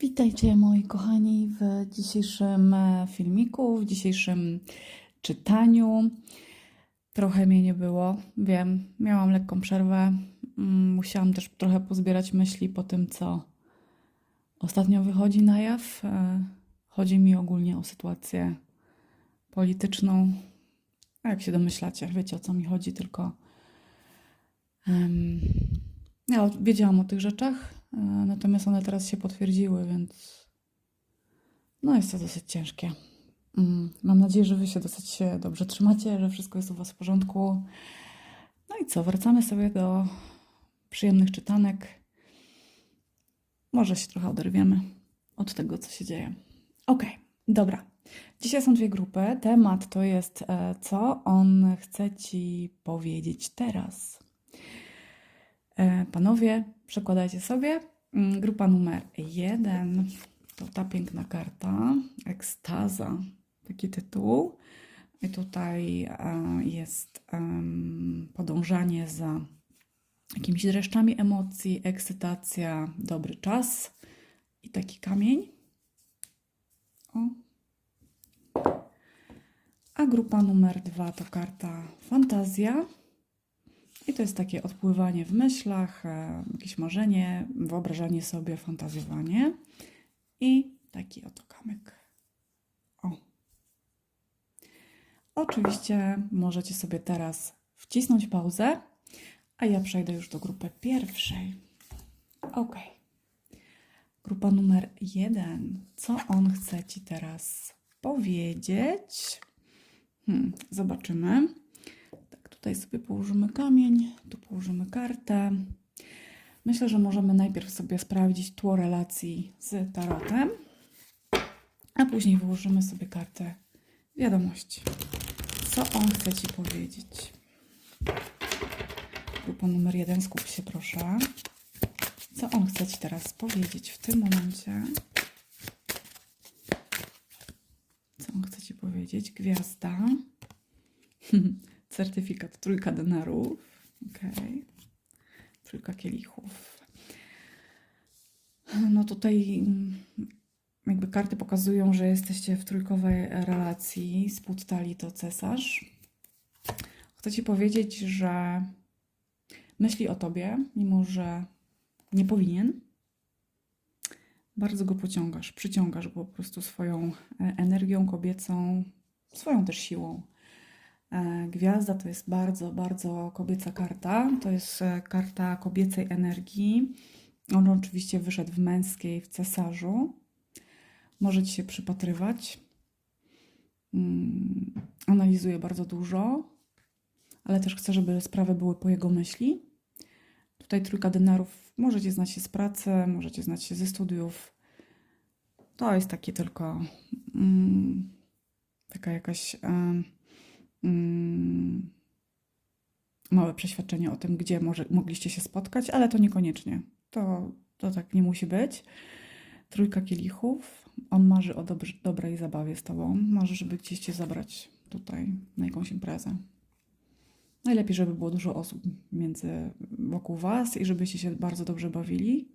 Witajcie moi kochani w dzisiejszym e, filmiku, w dzisiejszym czytaniu. Trochę mnie nie było, wiem, miałam lekką przerwę. Mm, Musiałam też trochę pozbierać myśli po tym, co ostatnio wychodzi na jaw. E, Chodzi mi ogólnie o sytuację polityczną. A jak się domyślacie, wiecie o co mi chodzi, tylko em, ja wiedziałam o tych rzeczach, natomiast one teraz się potwierdziły, więc no jest to dosyć ciężkie. Mm, Mam nadzieję, że Wy się dosyć e, dobrze trzymacie, że wszystko jest u Was w porządku. No i co, wracamy sobie do przyjemnych czytanek. Może się trochę oderwiemy od tego, co się dzieje. Okej, dobra. Dzisiaj są dwie grupy. Temat to jest, e, co on chce Ci powiedzieć teraz. E, Panowie, przekładajcie sobie. Mm, Grupa numer jeden to ta piękna karta, ekstaza, taki tytuł. I tutaj e, jest podążanie za jakimiś dreszczami emocji, ekscytacja, dobry czas i taki kamień. O. A grupa numer dwa to karta fantazja. I to jest takie odpływanie w myślach, e, jakieś marzenie, wyobrażanie sobie, fantazjowanie. I taki oto kamyk. O. Oczywiście możecie sobie teraz wcisnąć pauzę, a ja przejdę już do grupy pierwszej. Ok. Grupa numer jeden. Co on chce Ci teraz powiedzieć? Hmm, zobaczymy. Tutaj sobie położymy kamień, tu położymy kartę. Myślę, że możemy najpierw sobie sprawdzić tło relacji z tarotem, a później wyłożymy sobie kartę wiadomości. Co on chce Ci powiedzieć? Grupa numer jeden, skup się proszę. Co on chce Ci teraz powiedzieć w tym momencie? Co on chce Ci powiedzieć? Gwiazda. Certyfikat trójka denarów. Okej. Trójka kielichów. No tutaj jakby karty pokazują, że jesteście w trójkowej relacji. Spód talii to cesarz. Chcę Ci powiedzieć, że myśli o Tobie, mimo że nie powinien. Bardzo go pociągasz, przyciągasz go po prostu swoją e, energią kobiecą, swoją też siłą. E, Gwiazda to jest bardzo, bardzo kobieca karta. To jest e, karta kobiecej energii. On oczywiście wyszedł w męskiej, w cesarzu. Możecie się przypatrywać. Mm, Analizuje bardzo dużo, ale też chce, żeby sprawy były po jego myśli. Tutaj trójka denarów. Możecie znać się z pracy, możecie znać się ze studiów. To jest takie tylko mm, taka jakaś małe przeświadczenie o tym, gdzie może, mogliście się spotkać, ale to niekoniecznie. To, to tak nie musi być. Trójka kielichów. On marzy o dobr, dobrej zabawie z tobą. Marzy, żeby gdzieś cię zabrać tutaj na jakąś imprezę. Najlepiej, żeby było dużo osób między wokół was i żebyście się bardzo dobrze bawili,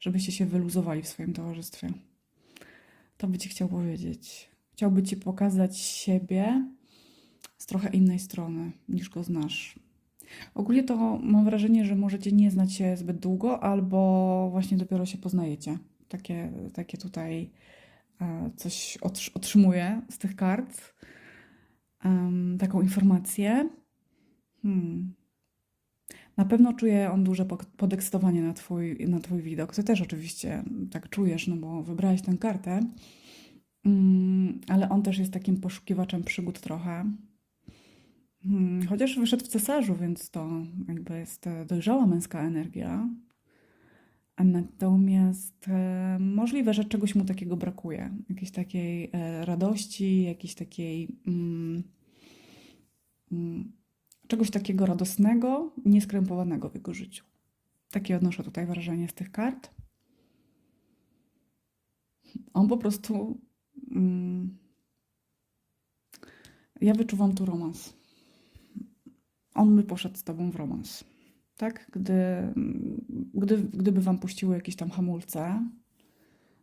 żebyście się wyluzowali w swoim towarzystwie. To by ci chciał powiedzieć. Chciałby ci pokazać siebie z trochę innej strony niż go znasz. Ogólnie to mam wrażenie, że możecie nie znać się zbyt długo, albo właśnie dopiero się poznajecie. Takie, takie tutaj e, coś otrz- otrzymuję z tych kart. Taką informację. Hmm. Na pewno czuje on duże podekscytowanie na twój, na twój widok. Ty też oczywiście tak czujesz, no bo wybrałeś tę kartę. Mm, ale on też jest takim poszukiwaczem przygód trochę. Hmm, Chociaż wyszedł w cesarzu, więc to jakby jest e, dojrzała męska energia. Natomiast e, możliwe, że czegoś mu takiego brakuje. Jakiejś takiej e, radości, jakiejś takiej. Mm, mm, czegoś takiego radosnego, nieskrępowanego w jego życiu. Takie odnoszę tutaj wrażenie z tych kart. On po prostu. Mm, ja wyczuwam tu romans. On by poszedł z tobą w romans. Tak? Gdy, gdy, gdyby wam puściły jakieś tam hamulce,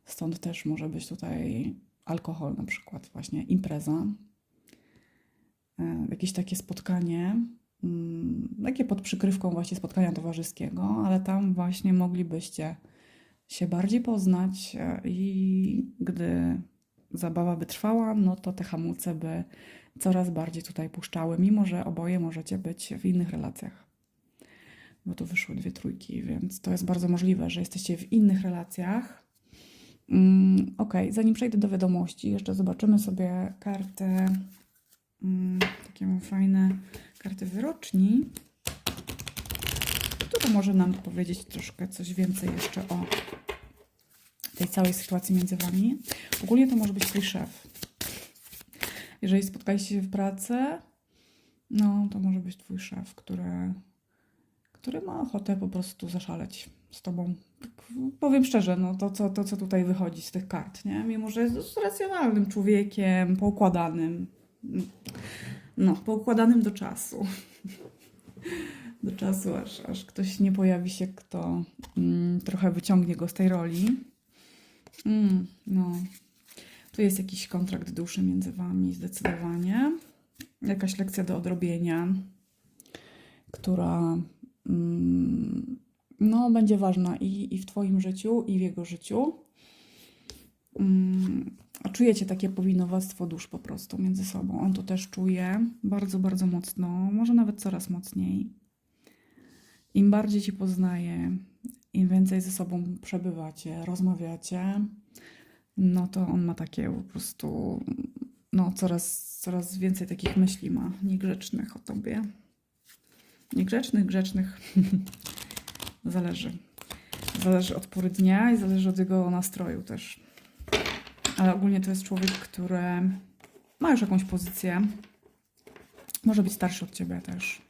Stąd też może być tutaj alkohol, na przykład, właśnie impreza, e, jakieś takie spotkanie, mm, takie pod przykrywką właśnie spotkania towarzyskiego, ale tam właśnie moglibyście się bardziej poznać e, i gdy zabawa by trwała, no to te hamulce by coraz bardziej tutaj puszczały, mimo że oboje możecie być w innych relacjach. Bo tu wyszły dwie trójki, więc to jest bardzo możliwe, że jesteście w innych relacjach. Mm, ok, zanim przejdę do wiadomości, jeszcze zobaczymy sobie kartę. Mm, takie mam fajne karty wyroczni. Która może nam powiedzieć troszkę coś więcej jeszcze o tej całej sytuacji między wami. Ogólnie to może być twój szef. Jeżeli spotkaliście się w pracy, no to może być twój szef, który, który ma ochotę po prostu zaszaleć z tobą. Tak, powiem szczerze, no to co, to, co tutaj wychodzi z tych kart, nie? Mimo, że jest racjonalnym człowiekiem, poukładanym. No, poukładanym do czasu. Do czasu, aż, aż ktoś nie pojawi się, kto mm, trochę wyciągnie go z tej roli. Mm, no. Tu jest jakiś kontrakt duszy między wami, zdecydowanie. Jakaś lekcja do odrobienia, która mm, no, będzie ważna i, i w Twoim życiu, i w jego życiu. Mm, czujecie takie powinowactwo dusz po prostu między sobą. On to też czuje bardzo, bardzo mocno, może nawet coraz mocniej. Im bardziej Cię poznaje, im więcej ze sobą przebywacie, rozmawiacie, no to on ma takie po prostu, no coraz, coraz więcej takich myśli ma niegrzecznych o tobie. Niegrzecznych, grzecznych. zależy. Zależy od pory dnia i zależy od jego nastroju też. Ale ogólnie to jest człowiek, który ma już jakąś pozycję. Może być starszy od ciebie też.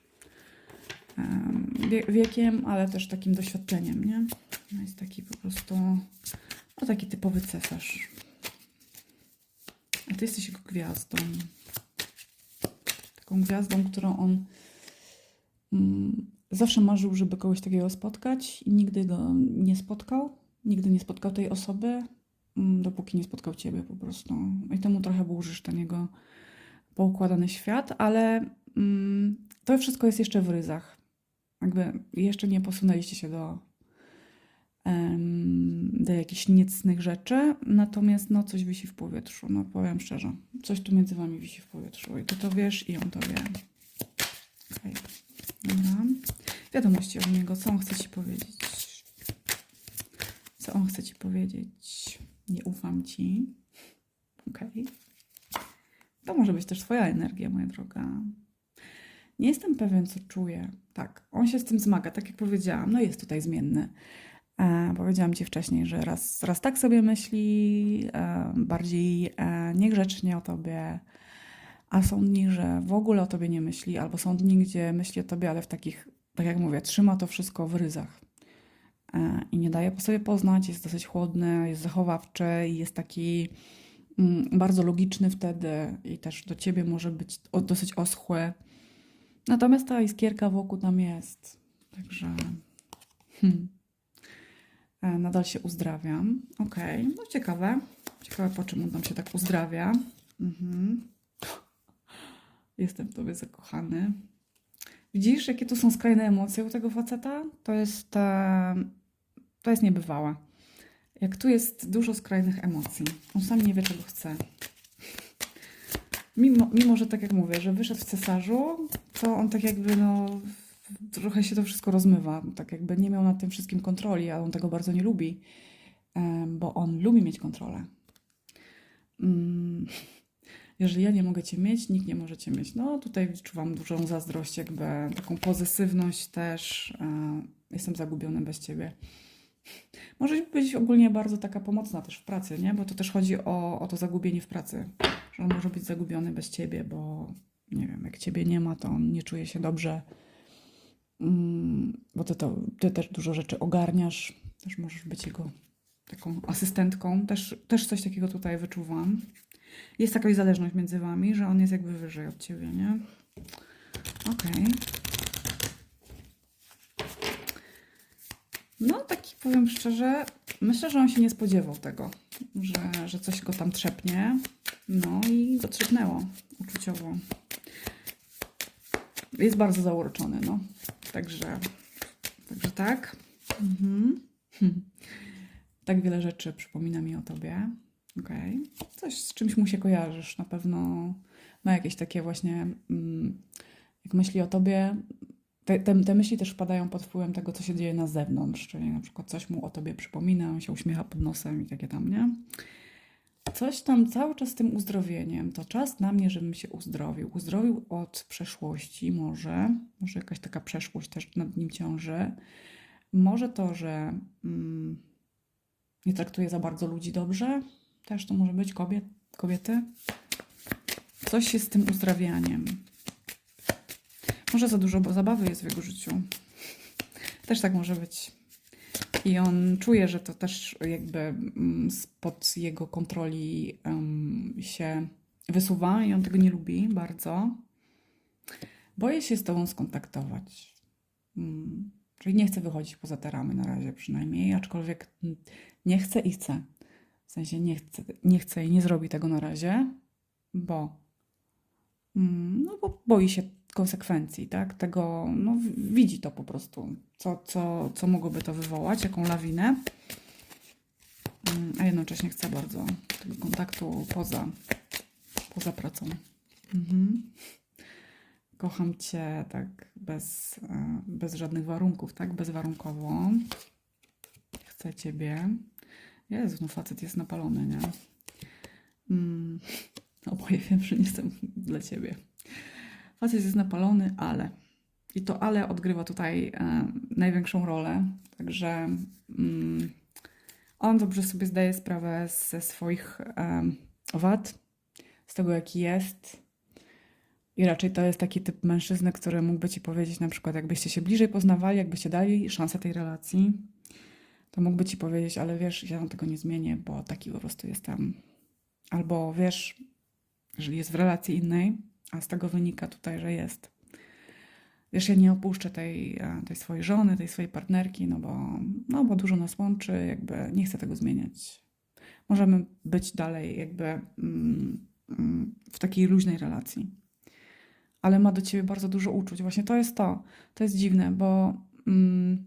Wie- Wiekiem, ale też takim doświadczeniem, nie? No Jest taki po prostu, no taki typowy cesarz. A ty jesteś jego gwiazdą. Taką gwiazdą, którą on mm, zawsze marzył, żeby kogoś takiego spotkać i nigdy go nie spotkał. Nigdy nie spotkał tej osoby, mm, dopóki nie spotkał ciebie po prostu. I temu trochę burzysz ten jego poukładany świat, ale mm, to wszystko jest jeszcze w ryzach. Jakby jeszcze nie posunęliście się do, do jakichś niecnych rzeczy, natomiast no coś wisi w powietrzu, no powiem szczerze. Coś tu między wami wisi w powietrzu i ty to wiesz i on to wie. Okej, dobra. Wiadomości od niego, co on chce ci powiedzieć. Co on chce ci powiedzieć? Nie ufam ci. Okej. To może być też twoja energia, moja droga. Nie jestem pewien, co czuję. Tak, on się z tym zmaga, tak jak powiedziałam. No jest tutaj zmienny. E, powiedziałam ci wcześniej, że raz, raz tak sobie myśli, e, bardziej e, niegrzecznie o tobie, a są dni, że w ogóle o tobie nie myśli, albo są dni, gdzie myśli o tobie, ale w takich, tak jak mówię, trzyma to wszystko w ryzach. I nie daje po sobie poznać, jest dosyć chłodny, jest zachowawczy i jest taki mm, bardzo logiczny wtedy i też do ciebie może być dosyć oschły. Natomiast ta iskierka wokół tam jest. Także hmm. E, nadal się uzdrawiam. Okej, no ciekawe. Ciekawe, po czym on się tak uzdrawia. Mhm. Jestem w tobie zakochany. Widzisz, jakie tu są skrajne emocje u tego faceta? To jest, e, to jest niebywałe. Jak tu jest dużo skrajnych emocji. On sam nie wie, czego chce. Mimo, mimo, że tak jak mówię, że wyszedł w cesarzu, to on tak jakby no trochę się to wszystko rozmywa. Tak jakby nie miał nad tym wszystkim kontroli, a on tego bardzo nie lubi, bo on lubi mieć kontrolę. Mm, Jeżeli ja nie mogę cię mieć, nikt nie może cię mieć. No tutaj czuwam dużą zazdrość, jakby taką pozesywność też. E, Jestem zagubiony bez ciebie. Może być ogólnie bardzo taka pomocna też w pracy, nie? Bo to też chodzi o, o to zagubienie w pracy. Że on może być zagubiony bez ciebie, bo nie wiem, jak ciebie nie ma, to on nie czuje się dobrze. Mm, bo ty, to, ty też dużo rzeczy ogarniasz. Też możesz być jego taką asystentką. Też, też coś takiego tutaj wyczuwam. Jest jakaś zależność między wami, że on jest jakby wyżej od ciebie, nie? Okej. No, taki powiem szczerze, myślę, że on się nie spodziewał tego, że, że coś go tam trzepnie. No i go trzepnęło uczuciowo. Jest bardzo zauroczony, no. Także, także tak. Mhm. Hm. Tak wiele rzeczy przypomina mi o tobie. Okej. Coś, z czymś mu się kojarzysz. Na pewno ma jakieś takie właśnie, mm, jak myśli o tobie, te, te, te myśli też wpadają pod wpływem tego, co się dzieje na zewnątrz, czyli na przykład coś mu o tobie przypomina, on się uśmiecha pod nosem i takie tam, nie? Coś tam cały czas z tym uzdrowieniem. To czas na mnie, żebym się uzdrowił. Uzdrowił od przeszłości może, może jakaś taka przeszłość też nad nim ciąży. Może to, że mm, nie traktuje za bardzo ludzi dobrze. Też to może być kobiet, kobiety. Coś się z tym uzdrawianiem. Może za dużo bo zabawy jest w jego życiu. Też tak może być. I on czuje, że to też jakby mm, spod jego kontroli em, się wysuwa i on tego nie lubi bardzo. Boję się z tobą skontaktować. Mm, Czyli nie chce wychodzić poza te ramy na razie przynajmniej, aczkolwiek mm, nie chce i chce. W sensie nie chce, nie chce i nie zrobi tego na razie, bo, mm, no bo boi się konsekwencji, tak? Tego, no widzi to po prostu, co, co, co mogłoby to wywołać, jaką lawinę, Mm, a jednocześnie chce bardzo tego kontaktu poza, poza pracą. Mhm. Kocham Cię tak bez, e, bez żadnych warunków, tak? Bezwarunkowo. Chcę Ciebie. Jezu, no facet jest napalony, nie? Mm, oboje wiem, że nie jestem dla Ciebie. Facet jest napalony, ale. I to ale odgrywa tutaj e, największą rolę. Także mm, on dobrze sobie zdaje sprawę ze swoich em, wad, z tego jaki jest. I raczej to jest taki typ mężczyzny, który mógłby ci powiedzieć, na przykład, jakbyście się bliżej poznawali, jakbyście dali szansę tej relacji, to mógłby ci powiedzieć, ale wiesz, ja tego nie zmienię, bo taki po prostu jestem. Albo wiesz, jeżeli jest w relacji innej, a z tego wynika tutaj, że jest. Wiesz, ja nie opuszczę tej, e, tej swojej żony, tej swojej partnerki, no bo, no bo dużo nas łączy, jakby nie chcę tego zmieniać. Możemy być dalej jakby mm, mm, w takiej luźnej relacji. Ale ma do ciebie bardzo dużo uczuć. Właśnie to jest to. To jest dziwne, bo mm,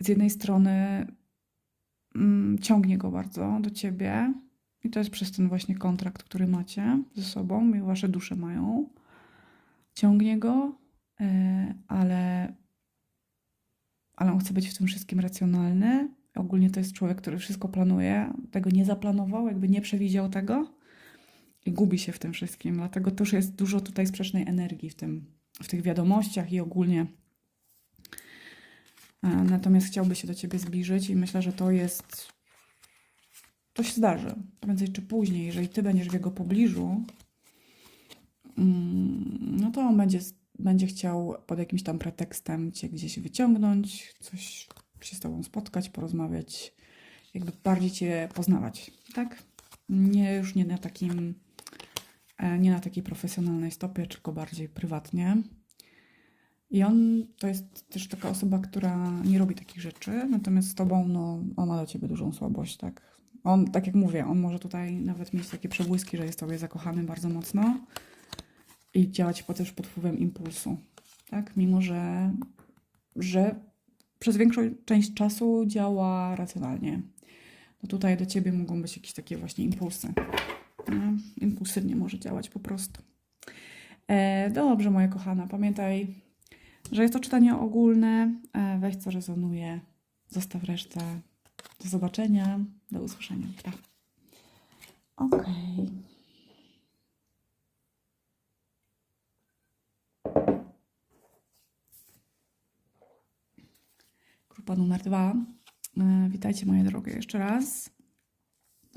z jednej strony ciągnie go bardzo do ciebie i to jest przez ten właśnie kontrakt, który macie ze sobą i wasze dusze mają. Ciągnie go, e, ale, ale on chce być w tym wszystkim racjonalny. Ogólnie to jest człowiek, który wszystko planuje, tego nie zaplanował, jakby nie przewidział tego i gubi się w tym wszystkim. Dlatego też jest dużo tutaj sprzecznej energii w, tym, w tych wiadomościach i ogólnie. E, Natomiast chciałby się do ciebie zbliżyć i myślę, że to jest. To się zdarzy. Prędzej czy później, jeżeli ty będziesz w jego pobliżu, mm, no to on będzie, będzie chciał pod jakimś tam pretekstem cię gdzieś wyciągnąć, coś się z tobą spotkać, porozmawiać, jakby bardziej cię poznawać, tak? Nie już nie na takim, e, nie na takiej profesjonalnej stopie, tylko bardziej prywatnie. I on to jest też taka osoba, która nie robi takich rzeczy, natomiast z tobą, no, on ma do ciebie dużą słabość, tak? On, tak jak mówię, on może tutaj nawet mieć takie przebłyski, że jest tobie zakochany bardzo mocno i działać też pod wpływem impulsu, tak? Mimo, że, że przez większą część czasu działa racjonalnie. No tutaj do ciebie mogą być jakieś takie właśnie impulsy. Nie? Impulsywnie może działać po prostu. E, dobrze, moja kochana, pamiętaj, że jest to czytanie ogólne. E, weź co rezonuje, zostaw resztę. Do zobaczenia, do usłyszenia. Pa. Okej. Grupa numer dwa. E, witajcie moje drogie jeszcze raz.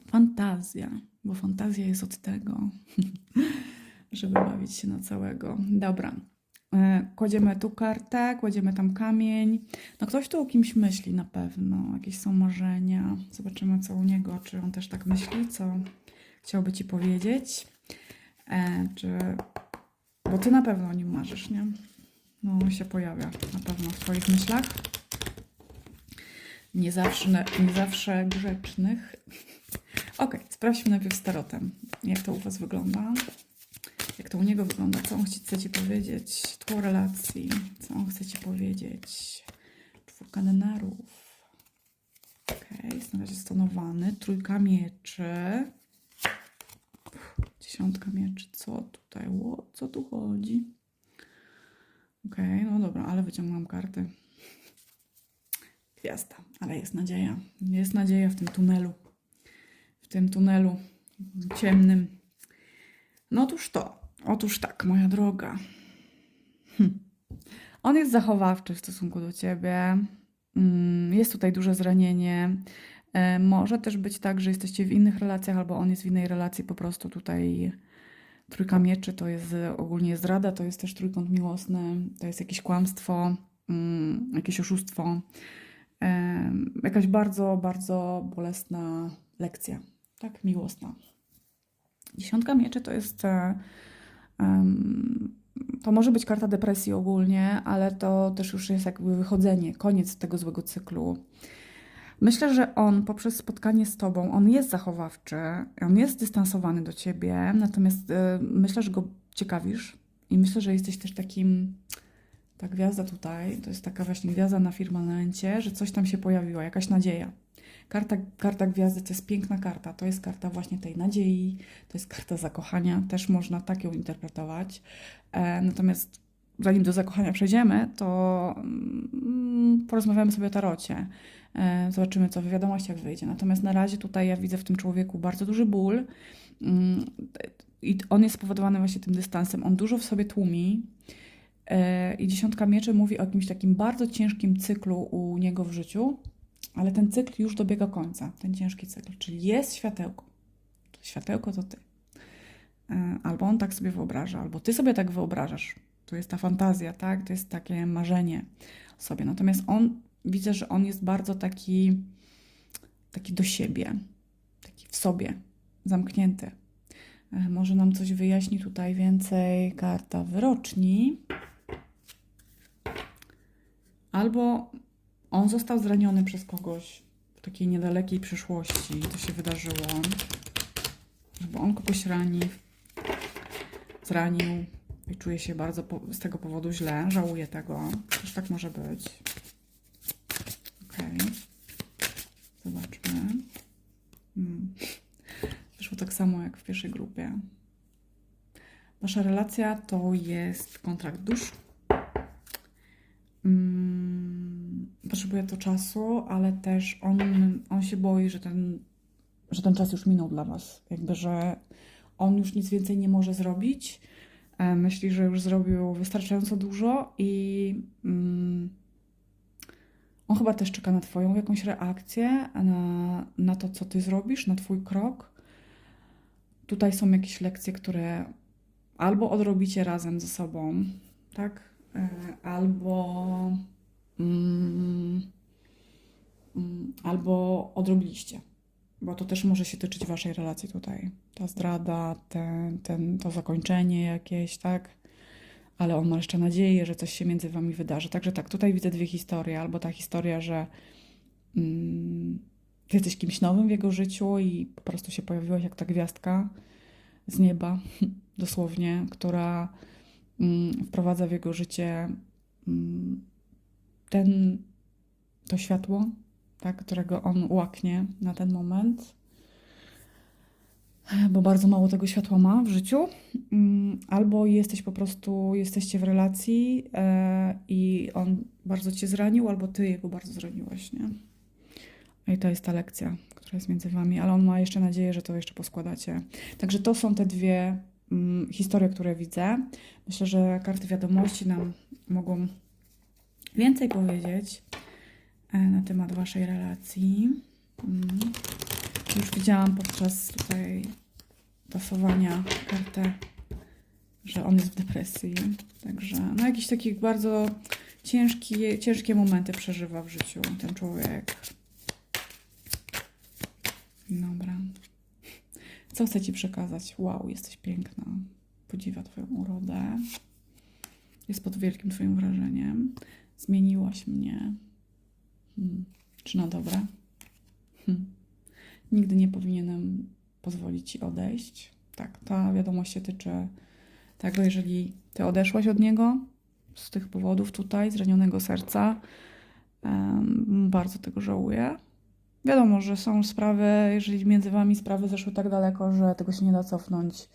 Fantazja, bo fantazja jest od tego, żeby bawić się na całego. Dobra. E, Kładziemy tu kartę, kładziemy tam kamień. No ktoś tu o kimś myśli na pewno, jakieś są marzenia. Zobaczymy co u niego, czy on też tak myśli, co chciałby ci powiedzieć. E, czy... Bo ty na pewno o nim marzysz, nie? No się pojawia na pewno w twoich myślach. nie zawsze, nie zawsze grzecznych. Ok, sprawdźmy najpierw z tarotem, jak to u Was wygląda. Jak to u niego wygląda, co on chce Ci powiedzieć, tło relacji, co on chce Ci powiedzieć. Czwórka denarów. Ok, jest na razie stonowany. Trójka mieczy. Dziesiątka mieczy. Co tutaj? Ło, co tu chodzi? Okej, no dobra, ale wyciągnąłem karty. Gwiazda, ale jest nadzieja. Jest nadzieja w tym tunelu. W tym tunelu ciemnym. No otóż to. Otóż tak, moja droga. Hm. On jest zachowawczy w stosunku do ciebie. Mm, Jest tutaj duże zranienie. E, Może też być tak, że jesteście w innych relacjach, albo on jest w innej relacji, po prostu tutaj trójka mieczy to jest e, ogólnie zdrada, to jest też trójkąt miłosny, to jest jakieś kłamstwo, mm, jakieś oszustwo, em, jakaś bardzo, bardzo bolesna lekcja, tak, miłosna. Dziesiątka mieczy to jest. E, to może być karta depresji ogólnie, ale to też już jest jakby wychodzenie, koniec tego złego cyklu. Myślę, że on poprzez spotkanie z tobą, on jest zachowawczy, on jest dystansowany do ciebie, natomiast y, myślę, że go ciekawisz i myślę, że jesteś też takim, ta gwiazda tutaj, to jest taka właśnie gwiazda na firmamencie, że coś tam się pojawiło, jakaś nadzieja. Karta, karta gwiazdy to jest piękna karta, to jest karta właśnie tej nadziei, to jest karta zakochania, też można tak ją interpretować. E, natomiast zanim do zakochania przejdziemy, to mm, porozmawiamy sobie o tarocie. E, Zobaczymy, co w wiadomościach wyjdzie. Natomiast na razie tutaj ja widzę w tym człowieku bardzo duży ból. Mm, I on jest spowodowany właśnie tym dystansem. On dużo w sobie tłumi. E, I dziesiątka mieczy mówi o jakimś takim bardzo ciężkim cyklu u niego w życiu, ale ten cykl już dobiega końca, ten ciężki cykl. Czyli jest światełko. Światełko to ty. E, Albo on tak sobie wyobraża, albo ty sobie tak wyobrażasz. To jest ta fantazja, tak? To jest takie marzenie sobie. Natomiast on, widzę, że on jest bardzo taki, taki do siebie, taki w sobie, zamknięty. E, Może nam coś wyjaśni tutaj więcej karta wyroczni. Albo on został zraniony przez kogoś w takiej niedalekiej przyszłości. To się wydarzyło. Albo on kogoś rani, zranił i czuje się bardzo z tego powodu źle. Żałuje tego. Też tak może być. Okej. Zobaczmy. Hmm. Wyszło tak samo jak w pierwszej grupie. Wasza relacja to jest kontrakt dusz. Mm, Potrzebuje to czasu, ale też on, on się boi, że ten, że ten czas już minął dla Was. Jakby, że on już nic więcej nie może zrobić. E, Myśli, że już zrobił wystarczająco dużo i mm, on chyba też czeka na Twoją jakąś reakcję, na, na to, co Ty zrobisz, na Twój krok. Tutaj są jakieś lekcje, które albo odrobicie razem ze sobą, tak? E, Albo, albo odrobiliście, bo to też może się tyczyć Waszej relacji tutaj. Ta zdrada, ten, ten, to zakończenie jakieś, tak? Ale on ma jeszcze nadzieję, że coś się między Wami wydarzy. Także tak, tutaj widzę dwie historie. Albo ta historia, że mm, jesteś kimś nowym w jego życiu i po prostu się pojawiłaś jak ta gwiazdka z nieba, dosłownie, która mm, wprowadza w jego życie mm, ten, to światło, tak, którego on łaknie na ten moment, bo bardzo mało tego światła ma w życiu. Mm, Albo jesteś po prostu, jesteście w relacji e, i on bardzo cię zranił, albo ty jego bardzo zraniłaś, nie? I to jest ta lekcja, która jest między wami, ale on ma jeszcze nadzieję, że to jeszcze poskładacie. Także to są te dwie mm, historie, które widzę. Myślę, że karty wiadomości nam mogą więcej powiedzieć e, na temat waszej relacji. Mm. Już widziałam podczas tutaj tasowania kartę, że on jest w depresji. Także no jakieś takie bardzo ciężkie, ciężkie momenty przeżywa w życiu ten człowiek. Dobra. Co chcę Ci przekazać? Wow, jesteś piękna. Podziwia Twoją urodę. Jest pod wielkim Twoim wrażeniem. Zmieniłaś mnie. Hmm. Czy na dobre? Hm. Nigdy nie powinienem pozwolić ci odejść. Tak, ta wiadomość się tyczy tego, jeżeli ty odeszłaś od niego z tych powodów tutaj, zranionego serca, em, bardzo tego żałuję. Wiadomo, że są sprawy, jeżeli między wami sprawy zeszły tak daleko, że tego się nie da cofnąć,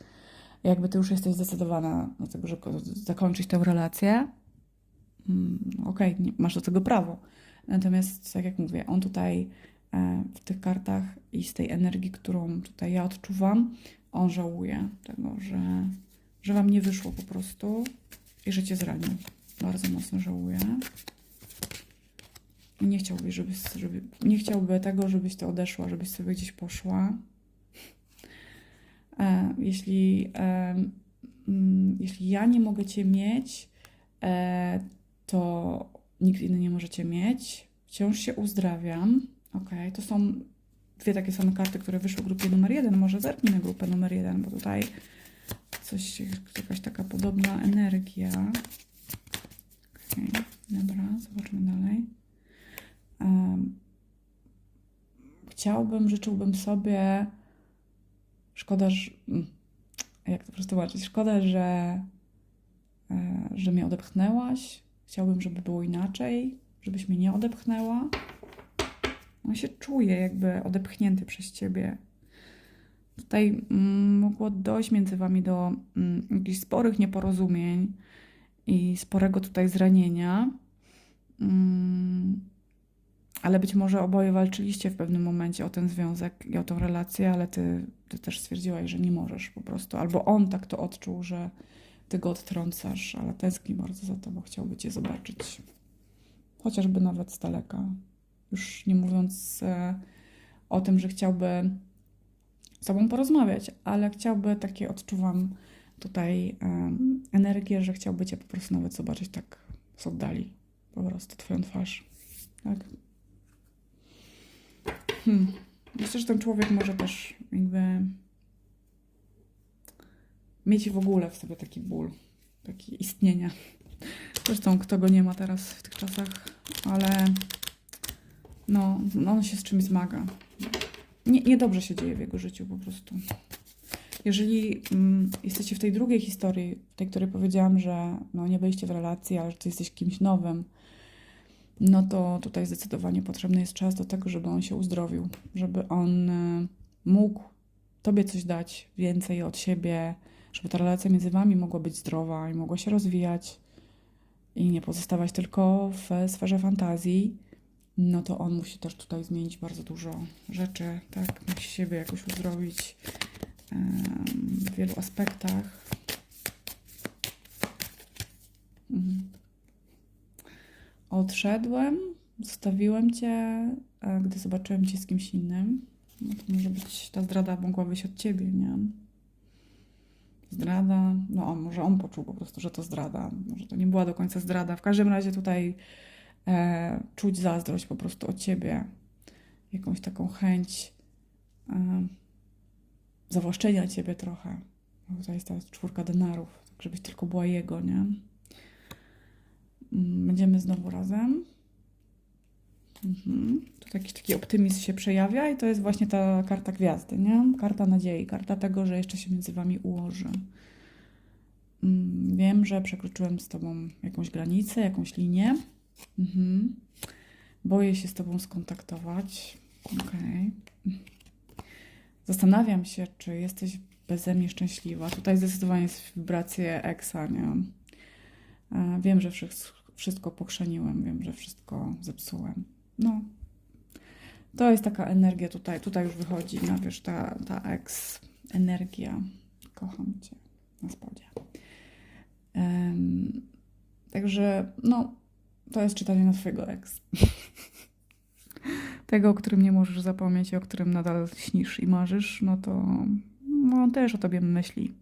jakby ty już jesteś zdecydowana do tego, żeby zakończyć tę relację, okej, nie- masz do tego prawo. Natomiast, tak jak mówię, on tutaj e, w tych kartach i z tej energii, którą tutaj ja odczuwam, on żałuje tego, że, że wam nie wyszło po prostu i że cię zranił. Bardzo mocno żałuje. I nie chciałby, żebyś, żeby, nie chciałby tego, żebyś ty odeszła, żebyś sobie gdzieś poszła. E, jeśli, mm, jeśli ja nie mogę cię mieć, e, to nikt inny nie może cię mieć. Wciąż się uzdrawiam. Ok, to są dwie takie same karty, które wyszły w grupie numer jeden. Może zerknij na grupę numer jeden, bo tutaj coś, jakaś taka podobna energia. Ok, dobra, zobaczmy dalej. Em, chciałbym, życzyłbym sobie. Szkoda, że. mm, Jak to przetłumaczyć? Szkoda, że, e, że mnie odepchnęłaś. Chciałbym, żeby było inaczej, żebyś mnie nie odepchnęła. On się czuje jakby odepchnięty przez ciebie. Tutaj mm, mogło dojść między wami do mm, jakichś sporych nieporozumień i sporego tutaj zranienia. Mm, ale być może oboje walczyliście w pewnym momencie o ten związek i o tą relację, ale ty, ty też stwierdziłaś, że nie możesz po prostu. Albo on tak to odczuł, że ty go odtrącasz, ale tęskni bardzo za tobą, chciałby cię zobaczyć. Chociażby nawet z daleka. Już nie mówiąc e, o tym, że chciałby z tobą porozmawiać, ale chciałby takie, odczuwam tutaj em, energię, że chciałby cię po prostu nawet zobaczyć tak z oddali. Po prostu twoją twarz. Tak. Hmm. Myślę, że ten człowiek może też jakby mieć w ogóle w sobie taki ból, taki istnienia. Zresztą kto go nie ma teraz w tych czasach, ale no, no on się z czymś zmaga. Nie, niedobrze się dzieje w jego życiu po prostu. Jeżeli mm, jesteście w tej drugiej historii, tej, której powiedziałam, że no, nie byliście w relacji, ale że ty jesteś kimś nowym, no to tutaj zdecydowanie potrzebny jest czas do tego, żeby on się uzdrowił, żeby on y, mógł tobie coś dać więcej od siebie, żeby ta relacja między wami mogła być zdrowa i mogła się rozwijać i nie pozostawać tylko w sferze fantazji, no to on musi też tutaj zmienić bardzo dużo rzeczy, tak? Musi siebie jakoś uzdrowić w wielu aspektach. Mhm. Odszedłem, zostawiłem cię, gdy zobaczyłem cię z kimś innym. No to może być, ta zdrada mogła wyjść od ciebie, nie? Zdrada, no on, może on poczuł po prostu, że to zdrada. Może to nie była do końca zdrada. W każdym razie tutaj e, czuć zazdrość po prostu od ciebie. Jakąś taką chęć e, zawłaszczenia ciebie trochę. Tutaj jest ta czwórka denarów, tak żebyś tylko była jego, nie? Mm, Będziemy znowu razem. Mhm. Tu jakiś taki optymizm się przejawia i to jest właśnie ta karta gwiazdy, nie? Karta nadziei, karta tego, że jeszcze się między wami ułoży. Mm, Wiem, że przekroczyłem z tobą jakąś granicę, jakąś linię. Mhm. Boję się z tobą skontaktować. Okej. Zastanawiam się, czy jesteś beze mnie szczęśliwa. Tutaj zdecydowanie jest wibracje eksa, nie? E, Wiem, że wszy- wszystko pokrzeniłem, wiem, że wszystko zepsułem. No. To jest taka energia tutaj, tutaj już wychodzi, no wiesz, ta, ta ex energia. Kocham cię na spodzie. Em, także, no, to jest czytanie na twojego ex. Tego, o którym nie możesz zapomnieć i o którym nadal śnisz i marzysz, no to no, on też o tobie myśli.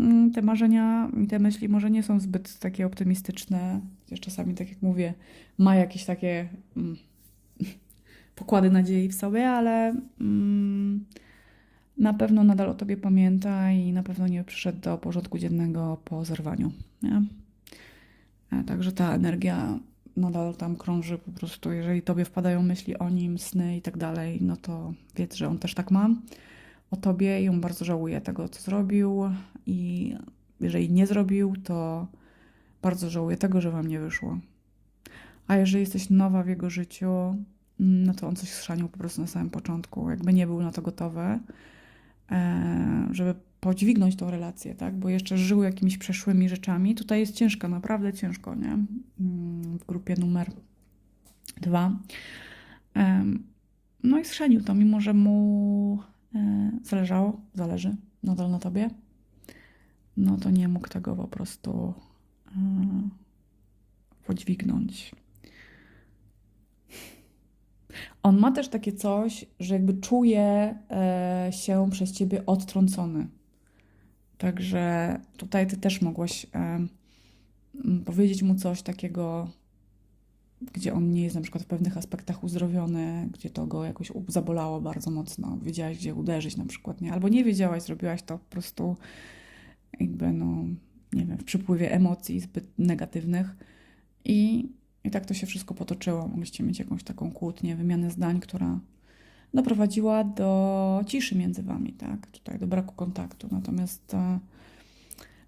Mm, Te marzenia i te myśli może nie są zbyt takie optymistyczne, chociaż czasami, tak jak mówię, ma jakieś takie mm, pokłady nadziei w sobie, ale mm, na pewno nadal o tobie pamięta i na pewno nie przyszedł do porządku dziennego po zerwaniu. Nie? E, Także ta energia nadal tam krąży po prostu, jeżeli tobie wpadają myśli o nim, sny i tak dalej, no to wiedz, że on też tak ma o tobie i on bardzo żałuje tego, co zrobił i jeżeli nie zrobił, to bardzo żałuje tego, że wam nie wyszło. A jeżeli jesteś nowa w jego życiu, no to on coś schrzanił po prostu na samym początku, jakby nie był na to gotowy, e, żeby podźwignąć tą relację, tak? Bo jeszcze żył jakimiś przeszłymi rzeczami. Tutaj jest ciężko, naprawdę ciężko, nie? Mm, W grupie numer dwa. No i schrzanił to, mimo że mu zależało, zależy nadal na tobie, no to nie mógł tego po prostu e, podźwignąć. On ma też takie coś, że jakby czuje e, się przez ciebie odtrącony. Także tutaj ty też mogłaś e, m, powiedzieć mu coś takiego, gdzie on nie jest na przykład w pewnych aspektach uzdrowiony, gdzie to go jakoś zabolało bardzo mocno. Wiedziałaś, gdzie uderzyć na przykład, nie? Albo nie wiedziałaś, zrobiłaś to po prostu jakby, no, nie wiem, w przypływie emocji zbyt negatywnych. I, I tak to się wszystko potoczyło. Mogliście mieć jakąś taką kłótnię, wymianę zdań, która doprowadziła do ciszy między wami, tak? Tutaj do braku kontaktu. Natomiast e,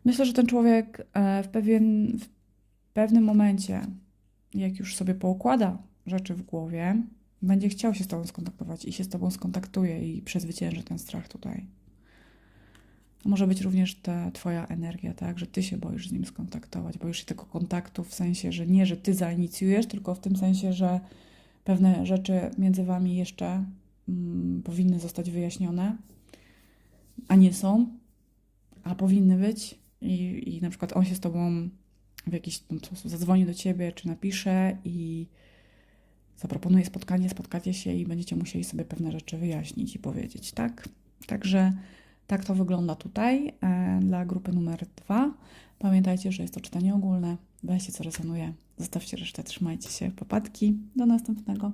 myślę, że ten człowiek e, w, pewien, w pewnym momencie, jak już sobie poukłada rzeczy w głowie, będzie chciał się z tobą skontaktować i się z tobą skontaktuje i przezwycięży ten strach tutaj. Może być również ta twoja energia, tak? Że ty się boisz z nim skontaktować, boisz się tego kontaktu w sensie, że nie, że ty zainicjujesz, tylko w tym sensie, że pewne rzeczy między wami jeszcze mm, powinny zostać wyjaśnione, a nie są, a powinny być i, i na przykład on się z tobą w jakiś sposób zadzwoni do ciebie, czy napisze i zaproponuje spotkanie, spotkacie się i będziecie musieli sobie pewne rzeczy wyjaśnić i powiedzieć, tak? Także tak to wygląda tutaj e, dla grupy numer dwa. Pamiętajcie, że jest to czytanie ogólne. Weźcie co rezonuje. Zostawcie resztę, trzymajcie się. Popadki. Do następnego.